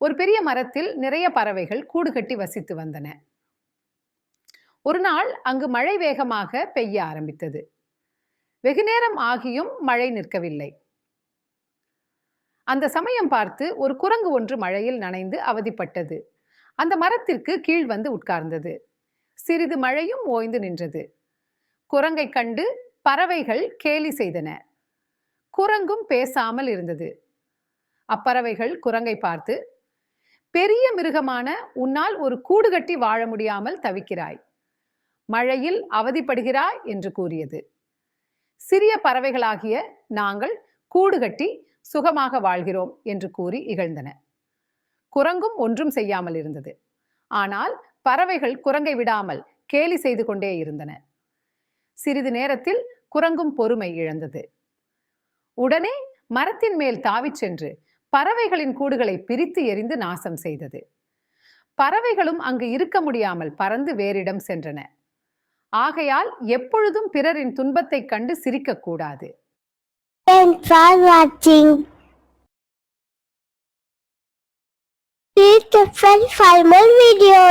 ஒரு பெரிய மரத்தில் நிறைய பறவைகள் கூடு கட்டி வசித்து வந்தன. ஒரு நாள் அங்கு மழை வேகமாக பெய்ய ஆரம்பித்தது. வெகு நேரம் ஆகியும் மழை நிற்கவில்லை. அந்த சமயம் பார்த்து ஒரு குரங்கு ஒன்று மழையில் நனைந்து அவதிப்பட்டது. அந்த மரத்திற்கு கீழ் வந்து உட்கார்ந்தது. சிறிது மழையும் ஓய்ந்து நின்றது. குரங்கை கண்டு பறவைகள் கேலி செய்தன. குரங்கும் பேசாமல் இருந்தது. அப்பறவைகள் குரங்கை பார்த்து பெரிய மிருகமான உன்னால் ஒரு கூடு கட்டி வாழ முடியாமல் தவிக்கிறாய். மழையில் அவதிப்படுகிறாய் என்று கூறியது. சிறிய பறவைகளாகிய நாங்கள் கூடு கட்டி சுகமாக வாழ்கிறோம் என்று கூறி இகழ்ந்தன. குரங்கும் ஒன்றும் செய்யாமல் இருந்தது. ஆனால் பறவைகள் குரங்கை விடாமல் கேலி செய்து கொண்டே இருந்தன. சிறிது நேரத்தில் குரங்கும் பொறுமை இழந்தது. உடனே மரத்தின் மேல் தாவிச் சென்று பறவைகளின் கூடுகளை பிரித்து எறிந்து நாசம் செய்தது பறவைகளும் அங்கு இருக்க முடியாமல் பறந்து வேறிடம் சென்றன ஆகையால் எப்பொழுதும் பிறரின் துன்பத்தை கண்டு சிரிக்கக்கூடாது Thanks for watching. Please subscribe for more videos.